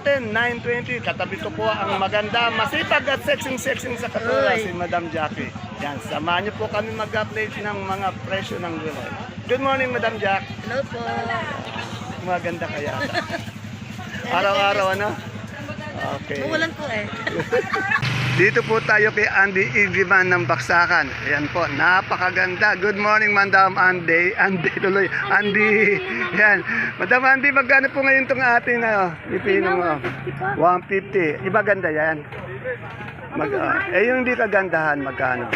natin, 9.20. Katabi ko po ang maganda, masipag at sexing-sexing sa katura si Madam Jackie. Yan, samahan niyo po kami mag-update ng mga presyo ng gulay. Good morning, Madam Jack. Hello po. Maganda kaya. Araw-araw, ano? Okay. Mawalan po eh. Dito po tayo kay Andy Igiman ng Baksakan. Ayan po, napakaganda. Good morning, Madam Andy. Andy tuloy. Andy. Yan. Madam Andy, magkano po ngayon itong ating uh, ipino mo? 150. Iba ganda yan. Mag, ah, eh, yung hindi kagandahan, magkano?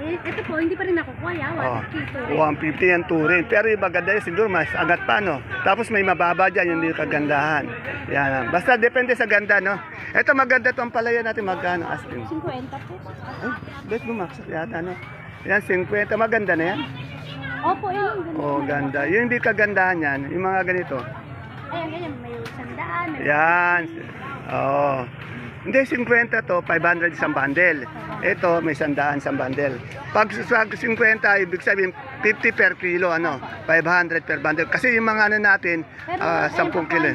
Eh, ito po, hindi pa rin ako kuya. Oh, 1 kilo. 150 yan turin. Pero iba ganda yan, siguro mas agat pa, no? Tapos may mababa dyan, yung hindi kagandahan. Yan. Basta depende sa ganda, no? Ito maganda itong palaya natin, magkano? Asking. 50 po. Ay, bet bumaksak yata, no? Yan, 50. Maganda na yan. Opo, yun. ganun. Oh, ganda. Yung hindi kagandahan yan, yung mga ganito. Ayan, ganyan. May sandaan. May Yan. Oh. Hindi, 50 to, 500 isang bundle. Ito, may sandaan isang bundle. Pag sa 50, ibig sabihin, 50 per kilo, ano, 500 per bundle. Kasi yung mga ano natin, Pero, ah, ayun 10 po, kilo.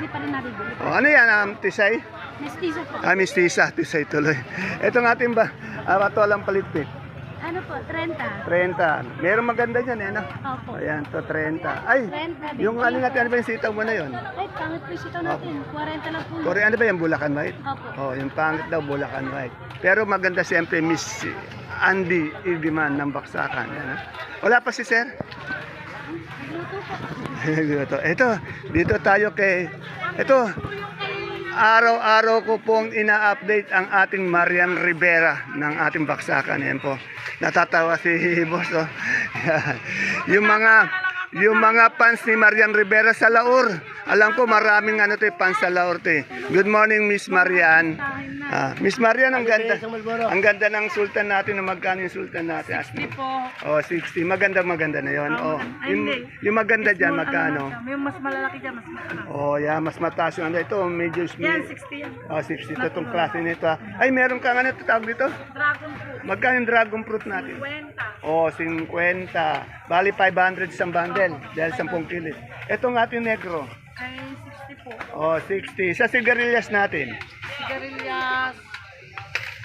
Oh, ano yan, um, tisay? Mestizo po. Ah, mistisa, tisay tuloy. Ito ng ating ba, ah, patolang palitpit. Ano po, 30. 30. Meron maganda dyan, eh, no? Opo. Ayan, to 30. Ay, 30. yung ano natin, ano ba yung sitaw mo na yun? Ay, pangit po ito natin. 40 lang po. yun. Kore, ano ba yung Bulacan White? Opo. Oh, yung pangit daw Bulacan White. Pero maganda siyempre Miss Andy Ibiman ng Baksakan. Yan, ha? Wala pa si Sir? Luto po. dito. Ito, dito tayo kay... Ito, araw-araw ko pong ina-update ang ating Marian Rivera ng ating Baksakan. Yan po. Natatawa si Boss. Oh. Yung mga yung mga fans ni Marian Rivera sa Laur. Alam ko maraming ano to, fans sa Laur to. eh. Good morning Miss Marian. Ah, Miss Marian, ang ganda. Ang ganda ng sultan natin. Na magkano yung sultan natin? 60 po. Oh, 60. Maganda, maganda na yon. Oh, yung, yung maganda dyan, magkano? May mas malalaki dyan, mas mataas. Oh, yeah, mas mataas yung ano. Ito, medyo Yan, small. 60 yan. Oh, 60 to itong klase nito. ah. Ay, meron ka nga na tawag dito? Dragon fruit, Magkano yung dragon fruit natin? 20. Oh, 50. Bali, 500 isang bundle. Dahil 10 kilo. Ito ng ating negro. Ay, 60 po. Oh, 60. Sa sigarilyas natin. Sigarilyas,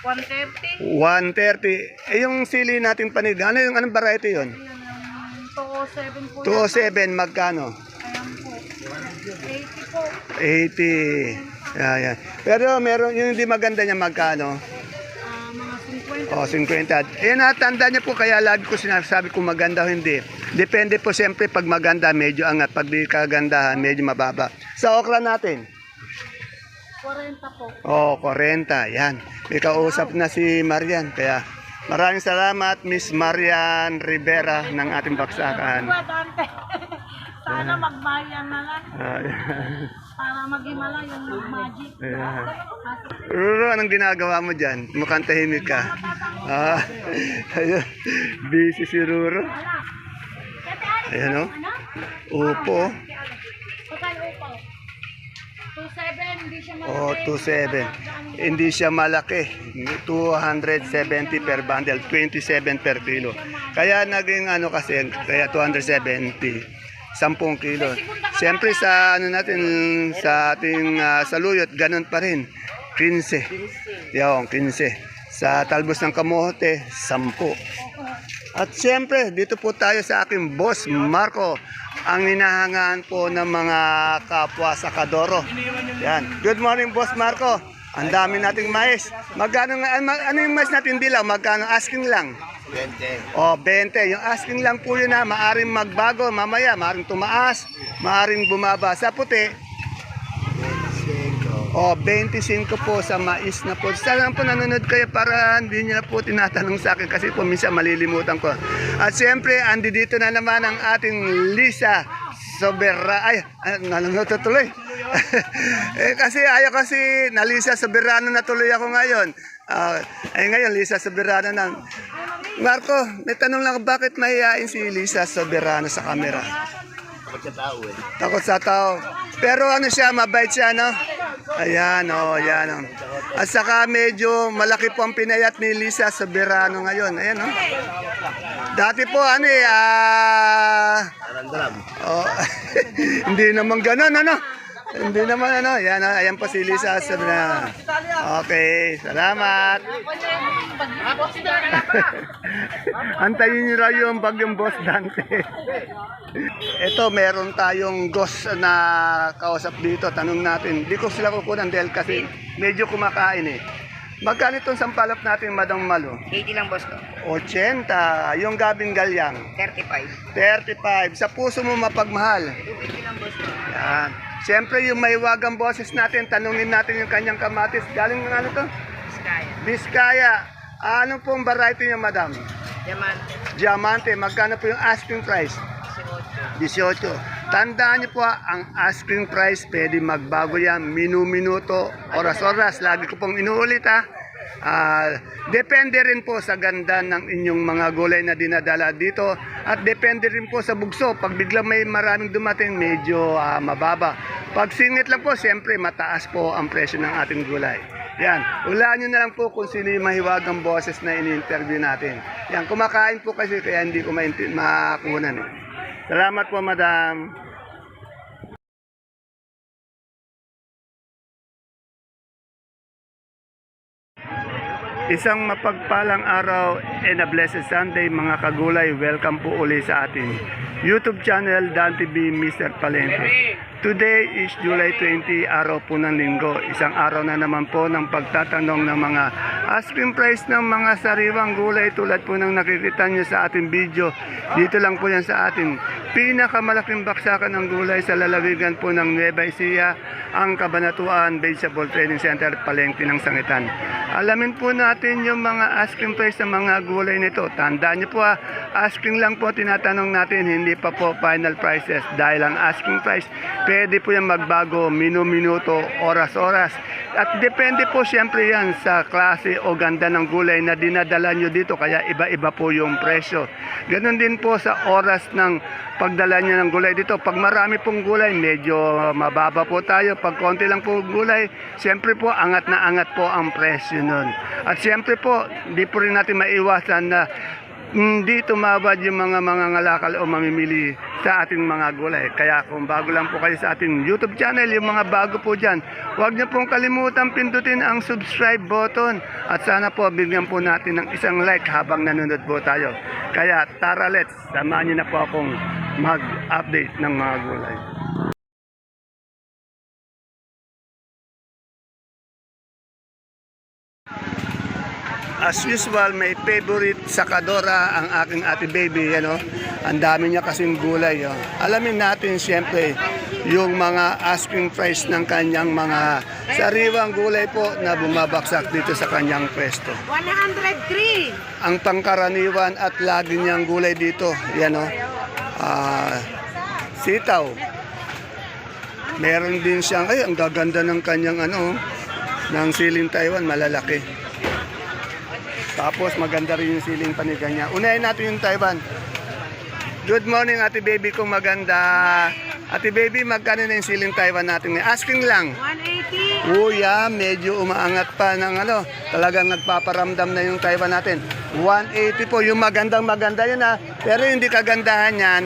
130. 130. Eh, yung sili natin panig. Ano yung anong variety yun? Yan ang 207 po. 207, magkano? Ayan po. 80 po. 80. Yeah, yeah. Pero meron yung hindi maganda niya magkano? Mga 50. Oh, 50. Eh, natanda niya po kaya lagi ko sinasabi kung maganda o hindi. Depende po siyempre pag maganda, medyo angat. Pag di kagandahan, medyo mababa. Sa okra natin, 40 po. oh, 40. Yan. May kausap na si Marian. Kaya maraming salamat, Miss Marian Rivera ng ating baksakan. Sana magbayan na lang para mag-himala yung magic. Ayan. Ruro, anong ginagawa mo dyan? Mukhang tahimik ka. Ah, ayun. Busy si Ruro. Ayan o. Upo. 27, hindi siya Oh, 2.7. Hindi siya malaki. 270 per bundle, 27 per kilo. Kaya naging ano kasi, kaya 270. 10 kilo. Siyempre sa ano natin sa ating ah, saluyot, ganun pa rin. 15. Yung 15. Sa talbos ng kamote, 10. At siyempre, dito po tayo sa aking boss, Marco. Ang hinahangaan po ng mga kapwa sa Kadoro. Yan. Good morning, boss Marco. Ang dami nating mais. Magkano nga, ano, yung mais natin dilaw? Magkano? Asking lang. 20. Oh, 20. Yung asking lang po yun na, maaring magbago mamaya, maaring tumaas, maaring bumaba. Sa puti, Oh, 25 po sa mais na po. Sana po nanonood kayo para hindi niyo na po tinatanong sa akin kasi po minsan malilimutan ko. At siyempre, andi dito na naman ang ating Lisa Sobera. Ay, ay nanonood na tuloy. eh, kasi ayaw kasi na Lisa Soberano na tuloy ako ngayon. Ah, ay ngayon, Lisa Soberano na. Marco, may tanong lang, bakit mahihain si Lisa Soberano sa camera? Takot sa tao. Pero ano siya, mabait siya, no? Ayan, oh, ayan. Oh. At saka medyo malaki po ang pinayat ni Lisa sa Verano ngayon. Ayan, oh. Dati po, ano eh, ah... Oh, hindi naman ganun, ano? Hindi naman ano, yan, ah, ayan po si Lisa sabi na. Okay, salamat. Antayin niyo raw yung bagyong boss Dante. Ito, meron tayong ghost na kausap dito. Tanong natin. Di ko sila kukunan dahil kasi medyo kumakain eh. Magkano itong sampalap natin, Madang Malo? 80 lang boss ko. 80. Yung gabing galyang. 35. 35. Sa puso mo mapagmahal. 250 lang boss ko. Yan. Siyempre, yung may wagang boses natin, tanungin natin yung kanyang kamatis. Galing ng ano to? Skya. Biskaya. Ano pong variety niya, madam? Yaman. Diamante. Magkano po yung asking price? 18. 18. Tandaan niyo po, ah, ang asking price pwede magbago yan. Minu-minuto, oras-oras. Lagi ko pong inuulit ha. Ah, depende rin po sa ganda ng inyong mga gulay na dinadala dito at depende rin po sa bugso. Pag biglang may maraming dumating, medyo ah, mababa. Pag singit lang po, siyempre mataas po ang presyo ng ating gulay. Yan, ulaan nyo na lang po kung sino yung mahiwagang boses na ini-interview natin. Yan, kumakain po kasi kaya hindi ko mainti- makunan eh. Salamat po, madam. Isang mapagpalang araw and a blessed Sunday mga kagulay. Welcome po uli sa ating YouTube channel Dan TV Mr. Palente. Today is July 20, araw po ng linggo. Isang araw na naman po ng pagtatanong ng mga asking price ng mga sariwang gulay tulad po ng nakikita nyo sa ating video. Dito lang po yan sa ating pinakamalaking baksakan ng gulay sa lalawigan po ng Nueva Ecija, ang Kabanatuan Vegetable Trading Center, Palengke ng Sangitan. Alamin po natin yung mga asking price ng mga gulay nito. Tandaan niyo po ah, asking lang po tinatanong natin, hindi pa po final prices. Dahil ang asking price, pwede po yan magbago minu-minuto, oras-oras. At depende po siyempre yan sa klase o ganda ng gulay na dinadala nyo dito. Kaya iba-iba po yung presyo. Ganon din po sa oras ng pagdala nyo ng gulay dito. Pag marami pong gulay, medyo mababa po tayo. Pag konti lang po gulay, siyempre po angat na angat po ang presyo nun. At siyempre po, di po rin natin maiwasan na hindi tumabad yung mga mga ngalakal o mamimili sa ating mga gulay. Kaya kung bago lang po kayo sa ating YouTube channel, yung mga bago po dyan, huwag niyo pong kalimutan pindutin ang subscribe button. At sana po bigyan po natin ng isang like habang nanonood po tayo. Kaya tara let's, samahan niyo na po akong mag-update ng mga gulay. As usual, may favorite sakadora ang aking ate baby, ano. Ang dami niya kasing gulay, oh. Alamin natin siyempre yung mga asking price ng kanyang mga sariwang gulay po na bumabaksak dito sa kanyang pwesto. 103. Ang pangkaraniwan at lagi niyang gulay dito, yan oh. Ah, sitaw. Meron din siyang, ay, ang gaganda ng kanyang ano, ng siling Taiwan, malalaki. Tapos maganda rin yung siling paniga niya. Unahin natin yung Taiwan. Good morning, ate baby kong maganda. Ate baby, magkano na yung siling Taiwan natin? Asking lang. 180. Kuya, medyo umaangat pa ng ano, talagang nagpaparamdam na yung Taiwan natin. 180 po, yung magandang maganda yun ha. Pero hindi kagandahan yan,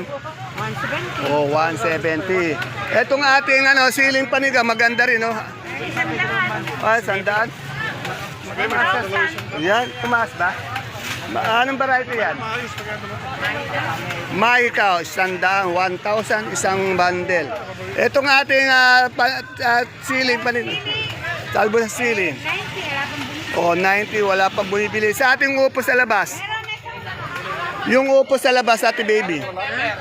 170. oh, 170. Etong ating ano, siling paniga, maganda rin, no? Daan. Ah, sandaan. Yan, tumaas ba? Ma- Anong variety yan? Maikaw, sandaan, 1,000 isang bundle. Etong ating ah, pa, ah, siling paniga. Talbo ng siling. 90. Wala pang bumili. O, 90, wala pang bumibili. Sa ating upo sa labas. Yung upo sa labas, ate baby.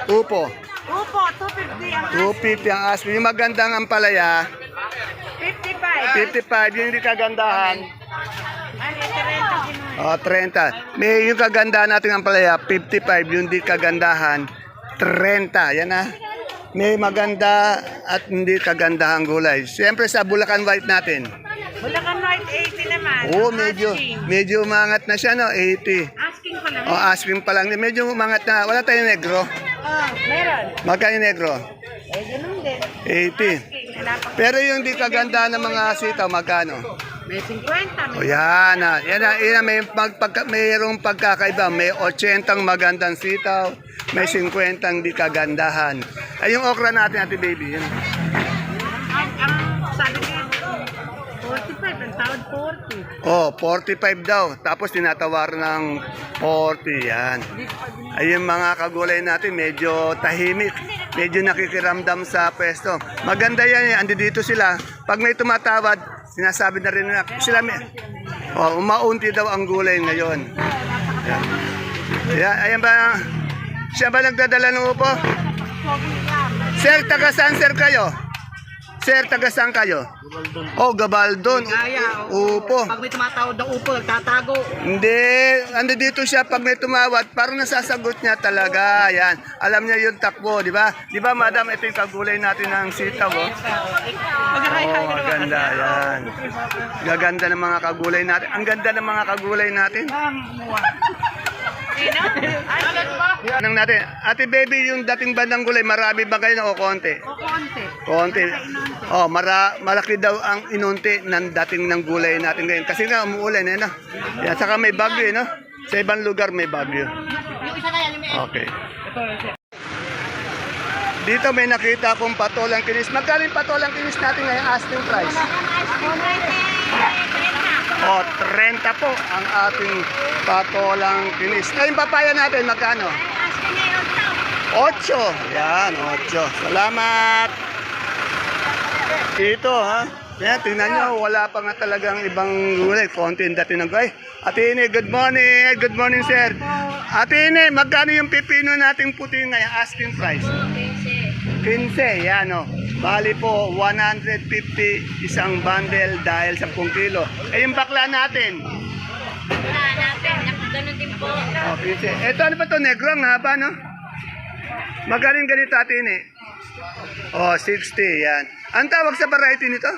Upo. Upo, 250 ang 250 ang aspen. Yung magandang ampalaya, 55. 55. Yung hindi kagandahan, Ano, 30 kinuha. o, 30. May yung kagandahan natin ampalaya, 55. Yung hindi kagandahan, 30. Yan na. May maganda at hindi kagandahang gulay. Siyempre sa Bulacan White natin. Bulacan White, 80 naman. Oo, medyo, Asking. medyo umangat na siya, no? 80. Asking ko lang. O, asking pa lang. Medyo umangat na. Wala tayong negro. Oh, meron. Magkano yung negro? Eh, ganun din. 80. Asking. Wala pang Pero yung di kaganda ng mga sitaw, magkano? may 50. O yan na. Yan na. Yan na. May, pagpagka, mayroong pagkakaiba. May 80 magandang sitaw. May 50 di kagandahan. Ay, yung okra natin, ate baby. Yun. 45, ang tawad 40. Oh, 45 daw. Tapos tinatawar ng 40. Yan. Ayun mga kagulay natin, medyo tahimik. Medyo nakikiramdam sa pwesto. Maganda yan. eh. Andi dito sila. Pag may tumatawad, sinasabi na rin na sila may... Oh, umaunti daw ang gulay ngayon. Yan. Yan. Ayan ba? Siya ba nagdadala ng upo? Sir, taga saan kayo? Sir, taga saan kayo? Oh, Gabaldon. Kaya, Upo. Pag may tumatawad ng upo, nagtatago. Hindi, ando dito siya pag may tumawad, parang nasasagot niya talaga. Yan. Alam niya yung takbo, di ba? Di ba, madam, ito yung kagulay natin ng sitaw, oh. Oh, ganda, yan. Gaganda ng mga kagulay natin. Ang ganda ng mga kagulay natin. Anong natin? Ate baby, yung dating bandang gulay, marami ba kayo na o konti? O konti. Konti. Oh, mara, malaki daw ang inunti ng dating ng gulay natin ngayon. Kasi nga umuulan eh, no? Yan, saka may bagyo eh, no? Sa ibang lugar may bagyo. Okay. Dito may nakita akong patolang kinis. Magkano yung patolang kinis natin ngayon asking price? Oh, 30 po ang ating patolang kinis. Ay, yung papaya natin, magkano? 8. Yan, 8. Salamat. Dito, ha? Yan, tingnan nyo, wala pa nga talagang ibang gulay. Konti yung dati ng gulay. Ate Ine, good morning. Good morning, sir. Ate Ine, magkano yung pipino nating puti ngayon? Asking price. 15, yan o. Bali po, 150 isang bundle dahil 10 kilo. Eh, yung bakla natin. Ganun din po. Oh, 15. Ito, ano ba to Negro, ang haba, no? Magaling ganito, ate Ine. Oh, 60, yan. Ang tawag sa variety nito?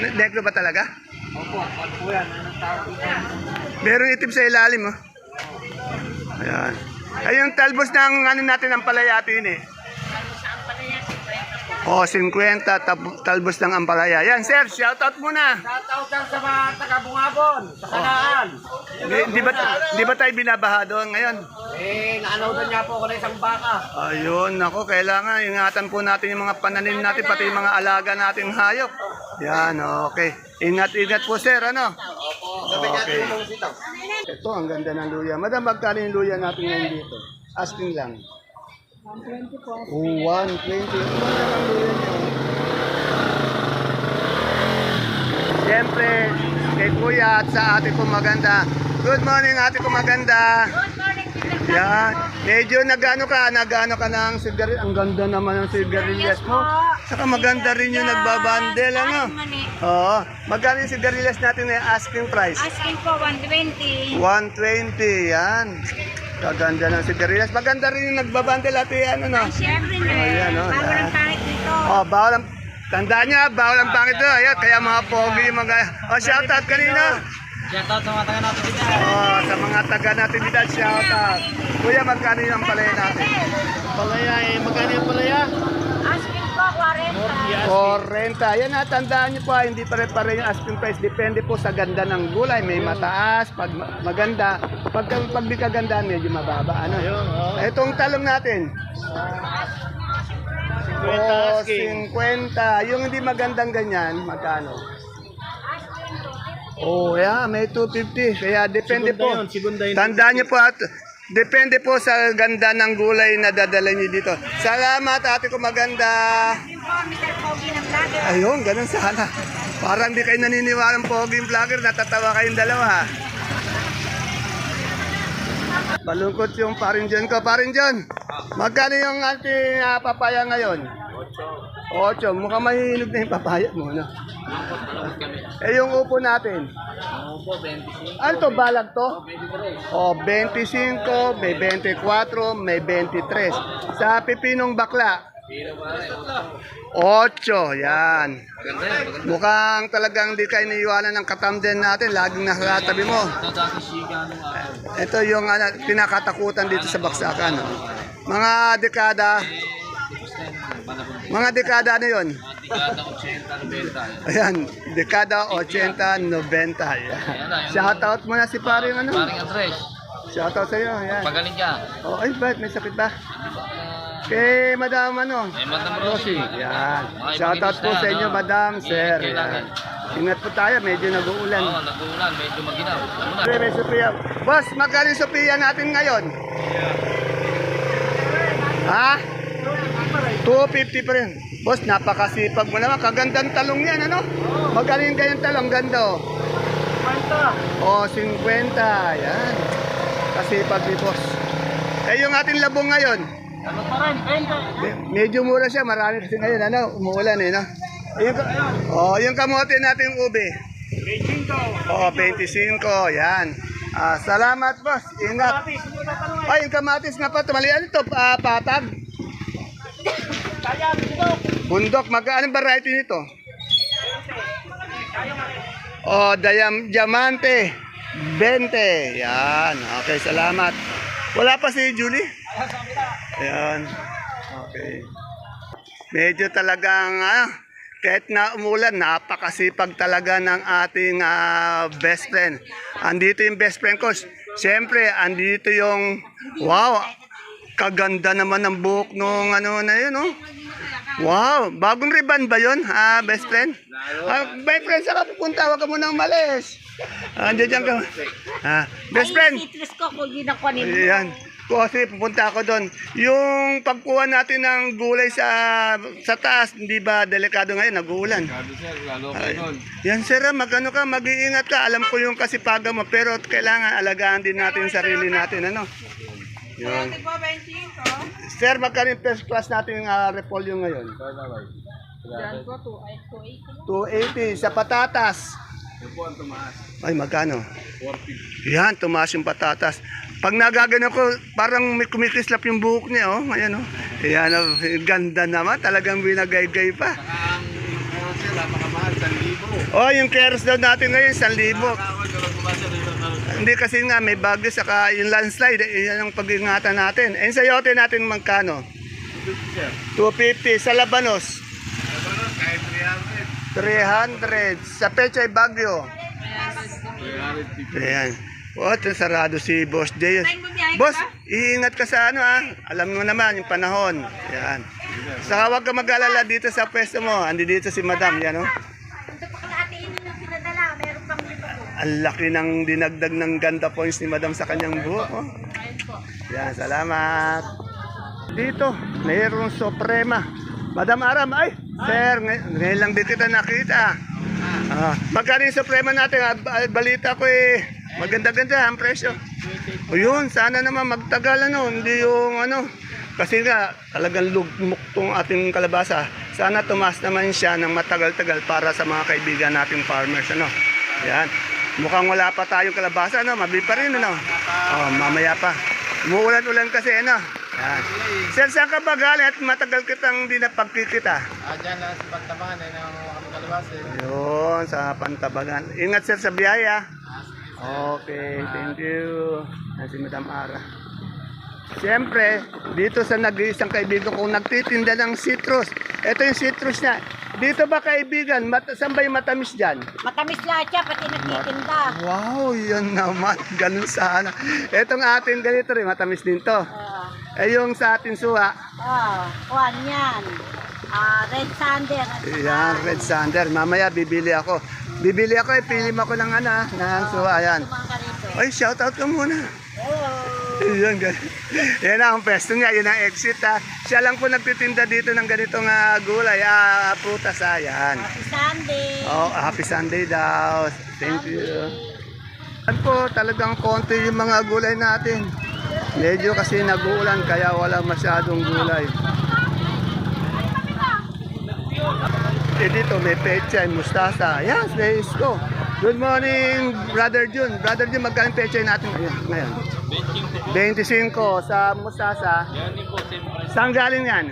Ne- Negro ba talaga? Opo, pag po yan, anong tawag? Meron itim sa ilalim, oh. Ayan. Ay, yung talbos ng ano natin ng palaya, ate Ine. Oh, 50 tab- talbos ng ampalaya. Yan, sir, shoutout muna. Shoutout lang sa mga taga-bungabon, sa kanaan. Di, di ba, di ba tayo binabaha doon ngayon? Eh, naanodan niya po ako ng isang baka. Ayun, nako, kailangan ingatan po natin yung mga pananim natin, pati yung mga alaga nating hayop. Yan, okay. Ingat-ingat po, sir, ano? Okay. Ito, ang ganda ng luya. Madam, magkano yung luya natin ngayon dito? Asking lang. 120 po. Oh, 120. Ang ganda ng luya niyo. Siyempre, kay kuya at sa ate ko maganda. Good morning, ate ko maganda. Good morning, Yan. Medyo nagano ka, nagano ka ng sigarilyo. Ang ganda naman ng sigarilyas mo. Saka maganda rin yung nagbabandel, ano? Oo. Magkano yung sigarilyas natin na asking price? Asking po 120. 120, yan. Kaganda ng sigarilyas. Maganda rin yung nagbabandel ate, ano no? Siyempre na. Oh, yan, oh, Bawal ang pangit dito. Oh, bawal ang... Tandaan niya, bawal ang pangit doon. Ayan, kaya mga pogi yung mga... Oh, shoutout kanina. Shoutout sa mga taga natin dito. Oh, sa mga taga natin dito, shoutout. Kuya, magkano yung palaya natin? Palaya eh, magkano yung palaya? Asking po 40. 40. Yan na, tandaan nyo po, ah, hindi pare-pare yung asking price. Depende po sa ganda ng gulay. May mataas, pag ma- maganda. Pag, pag di kagandaan, medyo mababa. Ano? Itong talong natin. Oh, 50. Yung hindi magandang ganyan, magkano? Oh, yeah, may 250. Kaya depende po. Tandaan niyo po at depende po sa ganda ng gulay na dadala niyo dito. Salamat, ate ko maganda. Pogi ng. Ayun, ganun sana. Parang di kayo naniniwalang pogi yung vlogger, natatawa kayong dalawa. Balungkot yung parin John ko. Parin John, magkano yung ating ah, papaya ngayon? Ocho. Mukhang mahihinog na yung papaya mo, no? Eh, yung upo natin. Opo, 25. Ano to, balag to? O, 25, may 24, may 23. Sa pipinong bakla, 8, yan. Mukhang talagang di kayo naiwanan ng katamden natin, laging nakakatabi mo. Ito yung ano, pinakatakutan dito sa baksakan. no? Mga dekada, mga dekada ano yun? Ayan, dekada 80, 90. Ayan. Shoutout mo na si paring ano? Paring Andres, Shoutout sa iyo. Ayan. pagaling ka. Oh, ay, bakit may sakit ba? Kay Madam ano? Eh, Madam Rosie. Yan. Shoutout po sa inyo, no? Madam, Sir. Yan. Ingat po tayo, medyo nag-uulan. Oo, nag-uulan, medyo maginaw. Umulan. Pre, may Sophia. Boss, magkano yung Sophia natin ngayon? Ha? 250 pa rin. Boss, napakasipag mo naman. Kagandang talong yan, ano? Magaling kayong talong, ganda oh. Oh, 50. Yan. Kasipag ni boss. Eh, yung ating labong ngayon, Ano pa rin? 20. me- medyo mura siya. Marami kasi ngayon, ano? Umuulan eh, no? Yung, oh, yung kamote natin ube. 25. Oh, 25. Yan. Ah, salamat, boss. Ingat. Ay, yung kamatis nga pa. Tumalian ito, ah, patag. Bundok, magkano variety nito? Oh, dayam, diamante. 20. Yan. Okay, salamat. Wala pa si Julie? Ayan. Okay. Medyo talagang, ah, kahit na umulan, napakasipag talaga ng ating ah, best friend. Andito yung best friend ko. Siyempre, andito yung, wow, kaganda naman ng buhok nung ano na yun, oh. Wow, bagong ribbon ba yun, ah, best friend? Ah, best friend, saan ka pupunta? Huwag ka munang malis. Ah, Andiyan dyan ka. Ah, best friend. Citrus ko kung ginakuha nila. Ayan. Kasi pupunta ako doon. Yung pagkuha natin ng gulay sa sa taas, hindi ba delikado ngayon, nag-uulan? Sabi sir, lalo Ay, kayo nun. yan sir, ah, magano ka, mag-iingat ka. Alam ko yung kasipagan mo, pero kailangan alagaan din natin sarili natin, ano? Yun. Sir, magkano yung first class natin yung uh, repolyo ngayon? Yan po, 280. 280 sa patatas. Yung po ang tumaas. Ay, magkano? 40. Yan, tumaas yung patatas. Pag nagagano ko, parang may kumikislap yung buhok niya, oh. Ayan, oh. Ayan, oh. Ganda naman. Talagang binagay-gay pa. Saka ang ano sir, napakamahal, 1,000. Oh, yung keros daw natin ngayon, 1,000. Nakakawal Hindi kasi nga, may bagyo, saka yung landslide, eh, yan ang pag-ingatan natin. Eh, sa yote natin magkano? sir. 250. Sa Labanos, Ano, kahit 300. 300. Sa Pechay Bagyo. 350. Ayan. Oh, ito sarado si Boss Jay. Boss, iingat ka sa ano ah. Alam mo naman yung panahon. Yan. Saka huwag ka mag-alala dito sa pwesto mo. Andi dito si Madam, yan oh. Ito pa kalahatiin yung pinadala. Meron pang dito po. Ang laki ng dinagdag ng ganda points ni Madam sa kanyang buhok. Oh. Yan, salamat. Dito, mayroong Suprema. Madam Aram, ay, sir, ngay- ngayon lang din kita nakita. Ah, magkano yung Suprema natin? Ah, ba- balita ko eh, maganda-ganda ang presyo. O yun, sana naman magtagal ano, hindi yung ano. Kasi nga, talagang lugmok tong ating kalabasa. Sana tumas naman siya ng matagal-tagal para sa mga kaibigan nating farmers. Ano? Yan. Mukhang wala pa tayong kalabasa, ano? Mabi pa rin, ano? Oh, mamaya pa. Umuulan-ulan kasi, ano? Yan. Sir, saan ka ba galing at matagal kitang di napagkikita? Ah, dyan lang sa pagtabangan ay nang kami kalabas eh. Yun, sa Pantabagan. Ingat sir sa biyaya. Okay, thank you. Yan si Madam Ara. Siyempre, dito sa nag-iisang kaibigan kong nagtitinda ng citrus. Ito yung citrus niya. Dito ba kaibigan? Mat saan ba yung matamis dyan? Matamis lahat siya, pati nagtitinda. Wow, yun naman. Ganun sana. Itong atin ganito rin, matamis din to. Ah, Eh yung sa atin suha, ah, kuhan yan. Ah, red sander. yan, red sander. Mamaya bibili ako. Bibili ako, eh, pilim ako ng ano, ah, ng suha. Yan. Ka rito. Ay, shout out ka muna. Oh. Yan, yan ang pwesto niya, yun ang exit ha. Siya lang po nagtitinda dito ng ganitong ah, gulay, ah, prutas ha, yan. Happy Sunday. Oh, happy Sunday daw. Thank you. Yan po, talagang konti yung mga gulay natin. Medyo kasi nag-uulan kaya wala masyadong gulay. Eh dito may pechay, mustasa. Yes, go. Good morning, Brother Jun. Brother Jun, magkano pechay natin ngayon? ngayon? 25 sa mustasa. Yan din po, siyempre. Saan galing yan?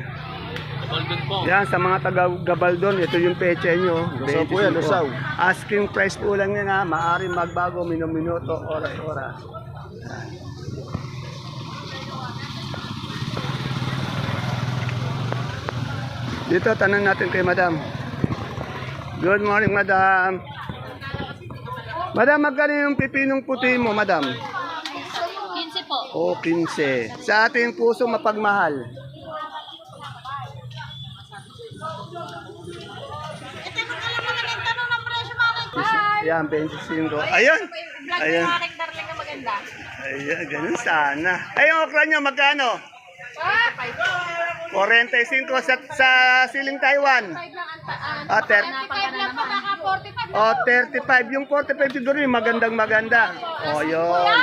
Golden po. Yan, sa mga taga Gabaldon, ito yung peche nyo. Lusaw po yan, 25. lusaw. Asking price po lang yan ha, maaaring magbago minuto, oras-oras. Dito, tanong natin kay madam. Good morning, madam. Madam, magkano yung pipinong puti mo, madam? 15 po. O, 15. Sa ating puso mapagmahal. Ito, magkala mo na yung tanong ng presyo mga Yan, 25. Ayun. Ayun. Aking darling na maganda. Ayan, ganun sana. Ay, yung okra nyo, magkano? 45 sa, sa siling Taiwan. Ah, 30. 45 lang po, naka 45 Oh, 35. Yung 45 siguro yung magandang maganda. Oh, yun.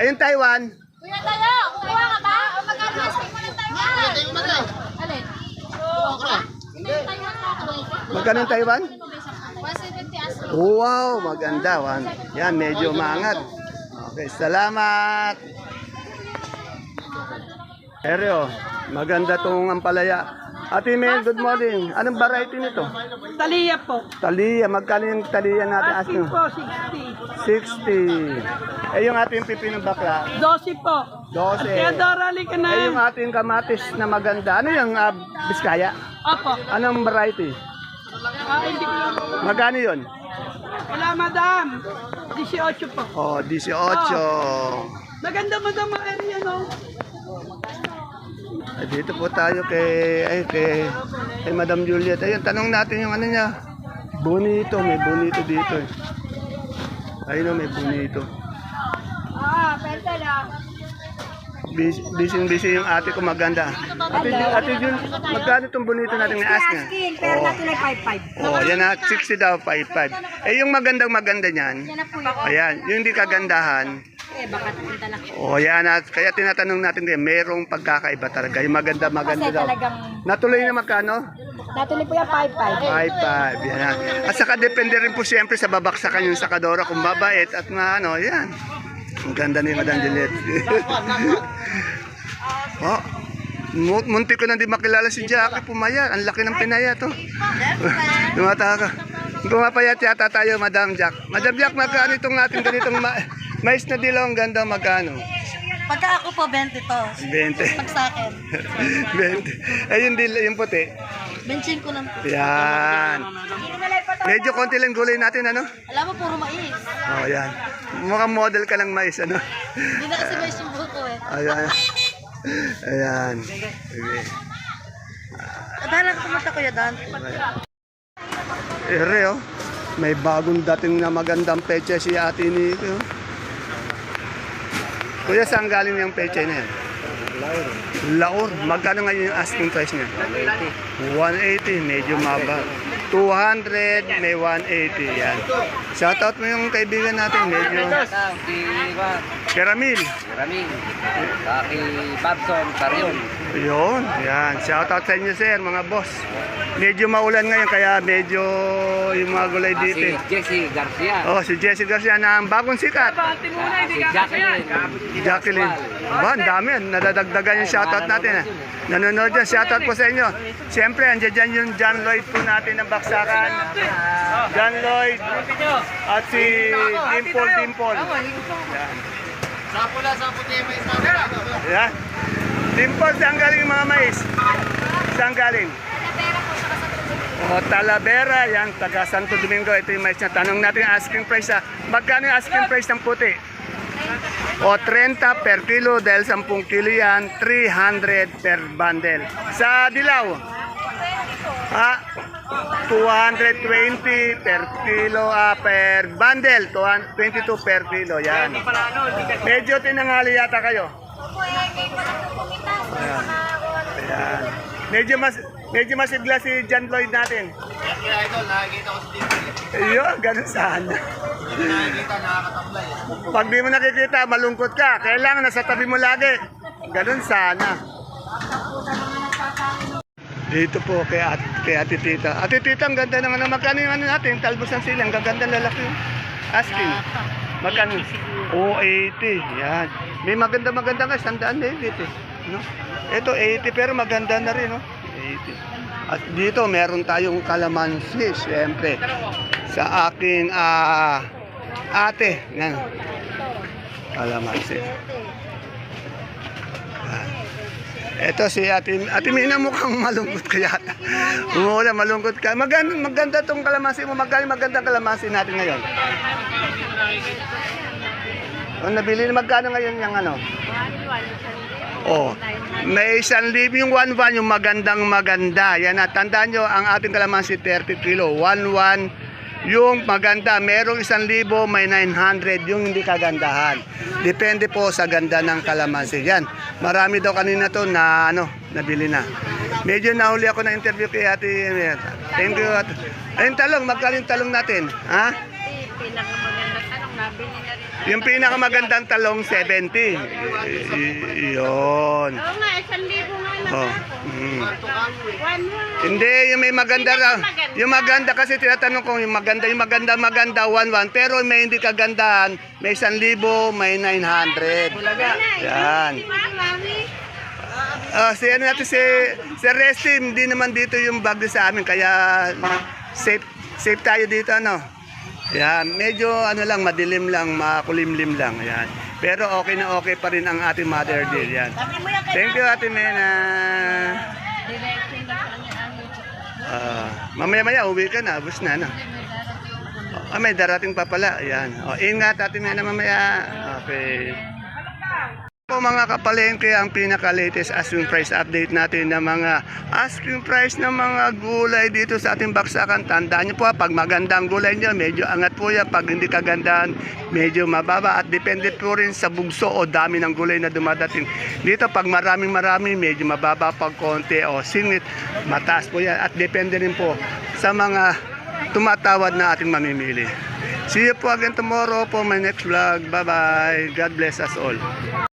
Ayun, Taiwan. Kuya tayo, kukuha ka ba? O magkano asking mo ng Taiwan? Kuya tayo magkano? Alin? Okra. Na. Magkano yung Taiwan? 170 asking. Oh, wow, maganda. Wan. Yan, medyo maangat. Okay, salamat. Eryo, maganda tong ampalaya. Ate Mel, good morning. Anong variety nito? Taliya po. Talia, magkano yung talia natin? Asking po, 60. 60. Eh, yung ating pipinong bakla, 12 po. 12. Kaya Dorali ka na. Eh, yung ating kamatis na maganda. Ano yung ah, Biskaya? Opo. Anong variety? Ah, hindi ko lang. Magkano yun? Wala, madam. 18 po. Oh, 18. Maganda, madam, ang area, no? Ah, Dito po tayo kay ay kay, kay Madam Juliet. Ayun, tanong natin yung ano niya. Bonito, may bonito dito. Eh. Ayun, oh, may bonito. Ah, pwede lang. Busy, busy, busy yung ate ko maganda. Ate, Jun- ate Jun, magkano itong bonito natin na ask niya? pero Oh, natin ay 55. oh, yan na, 60 daw, 55. Eh, yung magandang maganda niyan, ayan, yung hindi kagandahan, Eh, baka punta na. oh, yan na, kaya tinatanong natin din, merong pagkakaiba talaga. Yung maganda, maganda Kasi daw. talagang, Natuloy na magkano? natuloy po yan 55. 5-5. Yan. At saka depende rin po siyempre sa babaksakan yung sakadora kung mabait at maano, yan. Ang ganda ni Madam Juliet. oh, mu- munti ko na di makilala si Jackie Pumaya. Ang laki ng pinaya to. Tumata ka. Pumapayat yata tayo, Madam Jack. Madam Jack, magkano itong ating ganitong ma- mais na dilaw? Ang ganda, magkano? Pagka ako po, 20 to. 20. Pag sa akin, 20. Ay, yung, dil- yung puti. benching ko lang po. Yan. Medyo konti lang gulay natin, ano? Alam mo, puro mais. Oh, yan. Mukhang model ka ng mais, ano? Hindi na kasi mais yung buhok ko eh. Ayan. Ayan. Okay. Dahil ako pumunta kuya Dan. Ere, oh. May bagong dating na magandang peche si ate ni oh. Kuya, saan galing yung peche na yan? Laur. Laur. Magkano ngayon yung asking price niya? 180. 180. Medyo maba. 200, may 180. Yan. Shoutout mo yung kaibigan natin. Medyo... Keramil. Maraming. Kaki Babson, Carion. Yun, yan. Shoutout sa inyo, sir, mga boss. Medyo maulan ngayon, kaya medyo yung mga gulay Si dito. eh. Jesse Garcia. Oh, si Jesse Garcia na ang bagong sikat. Si Jacqueline. Jacqueline. Ba, ang dami. yan. Nadadagdagan yung shoutout natin. Eh. Nanonood dyan. Shoutout po sa inyo. Siyempre, andyan dyan yung John Lloyd po natin ng Baksakan. John Lloyd. At si Dimple Dimple. Yan. Yan. Dimple, saan galing mga mais? Saan galing? O, Talavera, yan, taga Santo Domingo. Ito yung mais na tanong natin yung asking price. Ha. Magkano yung asking price ng puti? O 30 per kilo dahil 10 kilo yan, 300 per bundle. Sa dilaw, ha? 220 per kilo ah, per bundle, 22 per kilo, yan. Medyo tinangali yata kayo. Ayan. Ayan. Medyo mas medyo masigla si John Lloyd natin. Ayun, ganun sana. Pag di mo nakikita, malungkot ka. Kailangan nasa tabi mo lagi. Ganun sana. Dito po kay, at, kay Ate Tita. Ate Tita, ang ganda naman. Magkano yung ano natin? Talbos ng silang. Ang ganda lalaki. Asking. Magkano? Oh, 80. Yan. May maganda maganda nga. Sandaan na yun. Dito. No? Ito 80 pero maganda na rin. No? 80. At dito meron tayong kalamansi. Siyempre. Sa aking ah, ate. Yan. Kalamansi. Yan. Ito si Ate, Ate Mina mukhang malungkot ka yata. Umuula, malungkot ka. Maganda, maganda tong kalamansi mo. Maganda magandang kalamansi natin ngayon. Ang nabili na magkano ngayon yung ano? Oh, may isang libo yung 1-1, yung magandang maganda. Yan na, tandaan nyo, ang ating kalamansi 30 kilo. 1-1, Yung maganda, merong isang libo, may 900, yung hindi kagandahan. Depende po sa ganda ng kalamansi. Yan, marami daw kanina to na ano, nabili na. Medyo nahuli ako na interview kay Ate. Thank you. Ayun talong, magkano yung talong natin? Ha? Pinakamaganda tanong, nabili na. Yung pinakamagandang talong, 70. Y- y- Yun. Oo nga, isang libo nga lang Oh. mm. One one. Hindi, yung may maganda raw. Yung maganda kasi tinatanong ko yung maganda, yung maganda maganda 11 pero may hindi kagandahan, may 1,000, may 900. Yan. Ah, si ano natin si si Resty, hindi naman dito yung bagyo sa amin kaya safe safe tayo dito ano. Yan, medyo ano lang madilim lang, makulimlim lang yan. Pero okay na okay pa rin ang ating mother dear yan. Thank you Ate Mena. Ah, mamaya-maya uwi ka na, bus na, no? Ah, may darating pa pala. Ayan. O, ingat atin na mamaya. Okay. Po mga kapalengke ang pinaka-latest asking price update natin ng mga asking price ng mga gulay dito sa ating baksakan. Tandaan niyo po, pag magandang gulay niyo, medyo angat po yan. Pag hindi kagandahan, medyo mababa. At depende po rin sa bugso o dami ng gulay na dumadating. Dito, pag maraming marami, medyo mababa pag konti o singit, mataas po yan. At depende rin po sa mga tumatawad na ating mamimili. See you po again tomorrow for my next vlog. Bye-bye. God bless us all.